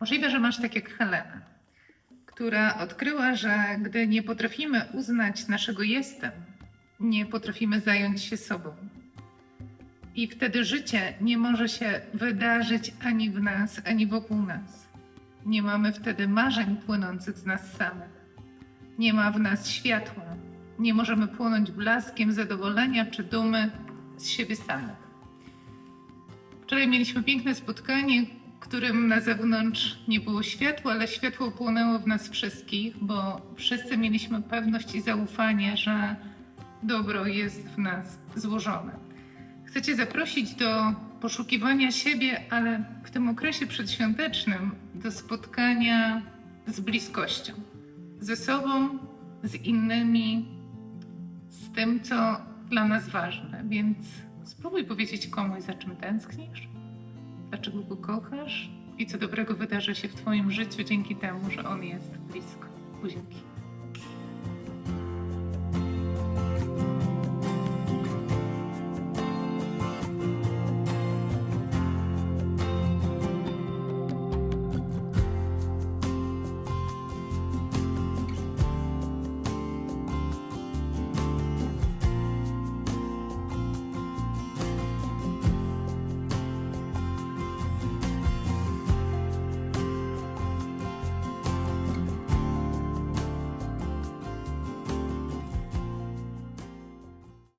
Możliwe, że masz tak jak Helena, która odkryła, że gdy nie potrafimy uznać naszego jestem, nie potrafimy zająć się sobą. I wtedy życie nie może się wydarzyć ani w nas, ani wokół nas. Nie mamy wtedy marzeń płynących z nas samych. Nie ma w nas światła. Nie możemy płonąć blaskiem zadowolenia czy dumy z siebie samych. Wczoraj mieliśmy piękne spotkanie, którym na zewnątrz nie było światła, ale światło płonęło w nas wszystkich, bo wszyscy mieliśmy pewność i zaufanie, że dobro jest w nas złożone. Chcę Cię zaprosić do poszukiwania siebie, ale w tym okresie przedświątecznym do spotkania z bliskością, ze sobą, z innymi, z tym, co dla nas ważne. Więc spróbuj powiedzieć komuś, za czym tęsknisz, dlaczego go kochasz i co dobrego wydarzy się w Twoim życiu dzięki temu, że on jest blisko. Buziaki.